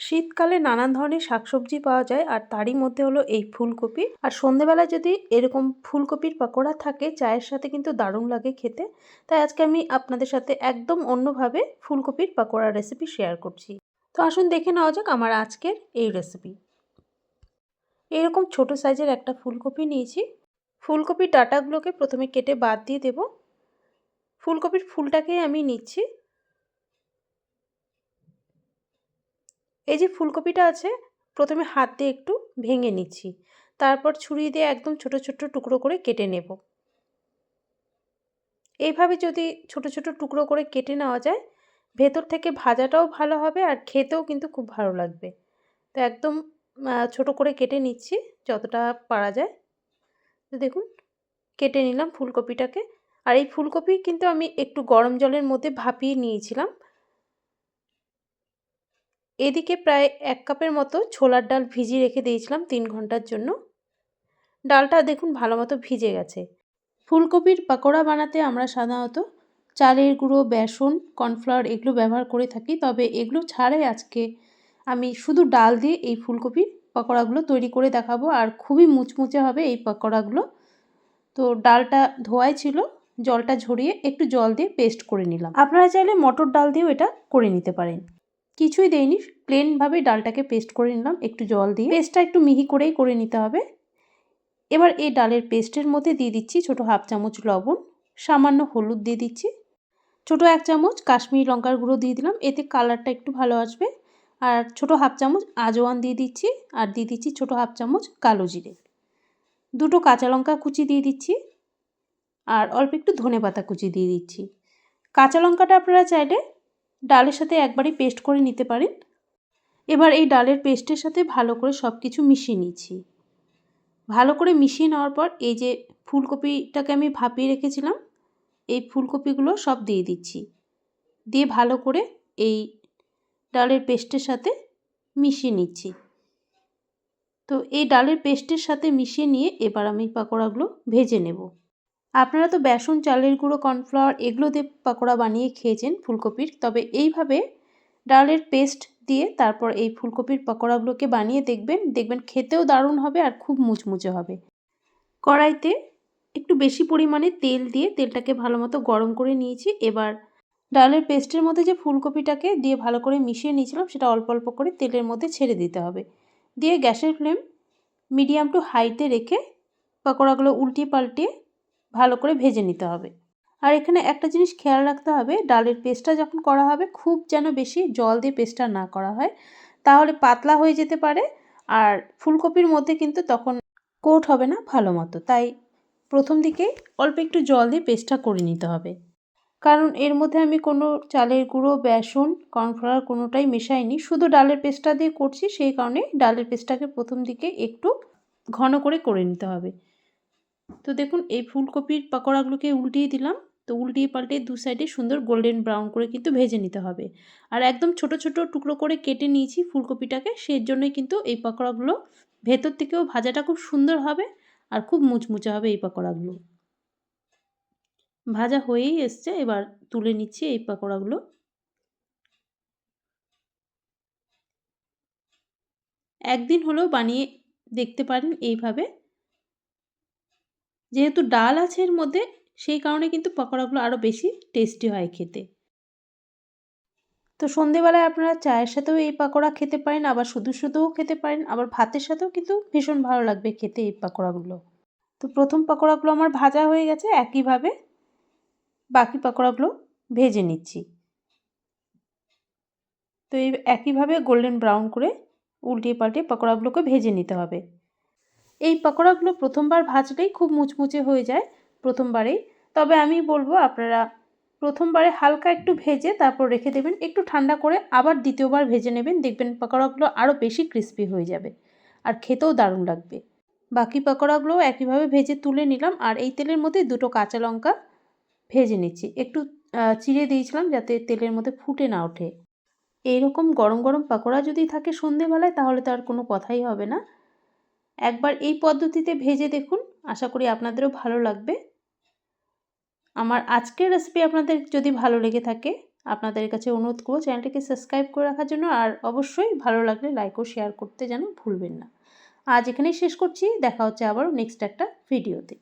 শীতকালে নানান ধরনের শাকসবজি পাওয়া যায়, আর তারই মধ্যে হলো এই ফুলকপি। আর সন্ধেবেলায় যদি এরকম ফুলকপির পাকোড়া থাকে, চায়ের সাথে কিন্তু দারুণ লাগে খেতে। তাই আজকে আমি আপনাদের সাথে একদম অন্যভাবে ফুলকপির পকোড়ার রেসিপি শেয়ার করছি। তো আসুন দেখে নেওয়া যাক আমার আজকের এই রেসিপি এরকম ছোট সাইজের একটা ফুলকপি নিয়েছি। ফুলকপির ডাটাগুলোকে প্রথমে কেটে বাদ দিয়ে দেব। ফুলকপির ফুলটাকে আমি নিচ্ছি। এই যে ফুলকপিটা আছে, প্রথমে হাত দিয়ে একটু ভেঙে নিচ্ছি। তারপর ছুরি দিয়ে একদম ছোট ছোট টুকরো করে কেটে নেব। এইভাবে যদি ছোট ছোট টুকরো করে কেটে নেওয়া যায়, ভেতর থেকে ভাজাটাও ভালো হবে আর খেতেও কিন্তু খুব ভালো লাগবে। তো একদম ছোট করে কেটে নিচ্ছি যতটা পারা যায়। তো দেখুন, কেটে নিলাম ফুলকপিটাকে। আর এই ফুলকপি কিন্তু আমি একটু গরম জলের মধ্যে ভাপিয়ে নিয়েছিলাম। এদিকে প্রায় এক কাপের মতো ছোলার ডাল ভিজিয়ে রেখে দিয়েছিলাম তিন ঘণ্টার জন্য। ডালটা দেখুন ভালো মতো ভিজে গেছে। ফুলকপির পাকোড়া বানাতে আমরা সাধারণত চালের গুঁড়ো, বেসন, কর্নফ্লাওয়ার এগুলো ব্যবহার করে থাকি, তবে এগুলো ছাড়াই আজকে আমি শুধু ডাল দিয়ে এই ফুলকপির পকোড়াগুলো তৈরি করে দেখাবো, আর খুবই মুচমুচে হবে এই পকোড়াগুলো। তো ডালটা ধোয়াই ছিল, জলটা ঝরিয়ে একটু জল দিয়ে পেস্ট করে নিলাম। আপনারা চাইলে মটর ডাল দিয়েও এটা করে নিতে পারেন। কিছুই দেয়নি প্লেনভাবে ডালটাকে পেস্ট করে নিলাম, একটু জল দিয়ে। পেস্টটা একটু মিহি করেই করে নিতে হবে। এবার এই ডালের পেস্টের মধ্যে দিয়ে দিচ্ছি ছোটো হাফ চামচ লবণ, সামান্য হলুদ দিয়ে দিচ্ছি। ছোটো এক চামচ কাশ্মীরি লঙ্কার গুঁড়ো দিয়ে দিলাম, এতে কালারটা একটু ভালো আসবে। আর ছোটো হাফ চামচ আজওয়ান দিয়ে দিচ্ছি, আর দিয়ে দিচ্ছি ছোটো হাফ চামচ কালো জিরে। দুটো কাঁচা লঙ্কা কুচি দিয়ে দিচ্ছি, আর অল্প একটু ধনে পাতা কুচি দিয়ে দিচ্ছি। কাঁচা লঙ্কাটা আপনারা চাইলে ডালের সাথে একবারই পেস্ট করে নিতে পারেন। এবার এই ডালের পেস্টের সাথে ভালো করে সব কিছু মিশিয়ে নিচ্ছি। ভালো করে মিশিয়ে নেওয়ার পর এই যে ফুলকপিটাকে আমি ভাপিয়ে রেখেছিলাম, এই ফুলকপিগুলো সব দিয়ে দিচ্ছি। দিয়ে ভালো করে এই ডালের পেস্টের সাথে মিশিয়ে নিচ্ছি। তো এই ডালের পেস্টের সাথে মিশিয়ে নিয়ে এবার আমি পাকোড়াগুলো ভেজে নেব। আপনারা তো বেসন, চালের গুঁড়ো, কর্নফ্লাওয়ার এগুলো দিয়ে পাকোড়া বানিয়ে খেয়েছেন ফুলকপির। তবে এইভাবে ডালের পেস্ট দিয়ে তারপর এই ফুলকপির পকোড়াগুলোকে বানিয়ে দেখবেন দেখবেন খেতেও দারুণ হবে আর খুব মুচমুচে হবে। কড়াইতে একটু বেশি পরিমাণে তেল দিয়ে তেলটাকে ভালো মতো গরম করে নিয়েছি। এবার ডালের পেস্টের মধ্যে যে ফুলকপিটাকে দিয়ে ভালো করে মিশিয়ে নিয়েছিলাম, সেটা অল্প অল্প করে তেলের মধ্যে ছেড়ে দিতে হবে। দিয়ে গ্যাসের ফ্লেম মিডিয়াম টু হাইতে রেখে পকোড়াগুলো উল্টিয়ে পাল্টিয়ে ভালো করে ভেজে নিতে হবে। আর এখানে একটা জিনিস খেয়াল রাখতে হবে, ডালের পেস্টটা যখন করা হবে খুব যেন বেশি জল দিয়ে পেস্টটা না করা হয়, তাহলে পাতলা হয়ে যেতে পারে আর ফুলকপির মধ্যে কিন্তু তখন কোট হবে না ভালো মতো। তাই প্রথম দিকে অল্প একটু জল দিয়ে পেস্টটা করে নিতে হবে। কারণ এর মধ্যে আমি কোনো চালের গুঁড়ো, বেসন, কর্নফ্লাওয়ার কোনোটাই মেশাইনি, শুধু ডালের পেস্টটা দিয়ে করছি, সেই কারণে ডালের পেস্টটাকে প্রথম দিকে একটু ঘন করে করে নিতে হবে। তো দেখুন, এই ফুলকপির পাকোড়াগুলোকে উল্টিয়ে দিলাম। তো উল্টিয়ে পাল্টে দু সাইডে সুন্দর গোল্ডেন ব্রাউন করে কিন্তু ভেজে নিতে হবে। আর একদম ছোট ছোট টুকরো করে কেটে নিয়েছি ফুলকপিটাকে, সেই জন্যই কিন্তু এই পাকোড়াগুলো ভেতর থেকেও ভাজাটা খুব সুন্দর হবে আর খুব মুচমুচে হবে এই পাকোড়াগুলো। ভাজা হয়েই এসছে, এবার তুলে নিচ্ছি এই পাকোড়াগুলো। একদিন হলেও বানিয়ে দেখতে পারেন এইভাবে। যেহেতু ডাল আছে এর মধ্যে, সেই কারণে কিন্তু পকোড়াগুলো আরও বেশি টেস্টি হয় খেতে। তো সন্ধেবেলায় আপনারা চায়ের সাথেও এই পাকোড়া খেতে পারেন, আবার শুধু শুধুও খেতে পারেন, আবার ভাতের সাথেও কিন্তু ভীষণ ভালো লাগবে খেতে এই পাকোড়াগুলো। তো প্রথম পাকোড়াগুলো আমার ভাজা হয়ে গেছে, একইভাবে বাকি পাকোড়াগুলো ভেজে নিচ্ছি। তো এই একইভাবে গোল্ডেন ব্রাউন করে উল্টিয়ে পাল্টিয়ে পাকোড়াগুলোকে ভেজে নিতে হবে। এই পকোড়াগুলো প্রথমবার ভাজলেই খুব মুচমুচে হয়ে যায় প্রথমবারেই। তবে আমি বলব আপনারা প্রথমবারে হালকা একটু ভেজে তারপর রেখে দেবেন, একটু ঠান্ডা করে আবার দ্বিতীয়বার ভেজে নেবেন, দেখবেন পকোড়াগুলো আরও বেশি ক্রিস্পি হয়ে যাবে আর খেতেও দারুণ লাগবে। বাকি পকোড়াগুলোও একইভাবে ভেজে তুলে নিলাম আর এই তেলের মধ্যে দুটো কাঁচা লঙ্কা ভেজে নিচ্ছি। একটু চিড়ে দিয়েছিলাম যাতে তেলের মধ্যে ফুটে না ওঠে। এইরকম গরম গরম পকোড়া যদি থাকে সন্ধেবেলায় তাহলে তো আর কোনো কথাই হবে না। একবার এই পদ্ধতিতে ভেজে দেখুন। আশা করি আপনাদেরও ভালো লাগবে। আমার আজকের রেসিপি আপনাদের যদি ভালো লেগে থাকে, আপনাদের কাছে অনুরোধ করব চ্যানেলটিকে সাবস্ক্রাইব করে রাখার জন্য। আর অবশ্যই ভালো লাগলে লাইক ও শেয়ার করতে যেন ভুলবেন না। আজ এখানেই শেষ করছি। দেখা হচ্ছে আবারও নেক্সট একটা ভিডিওতে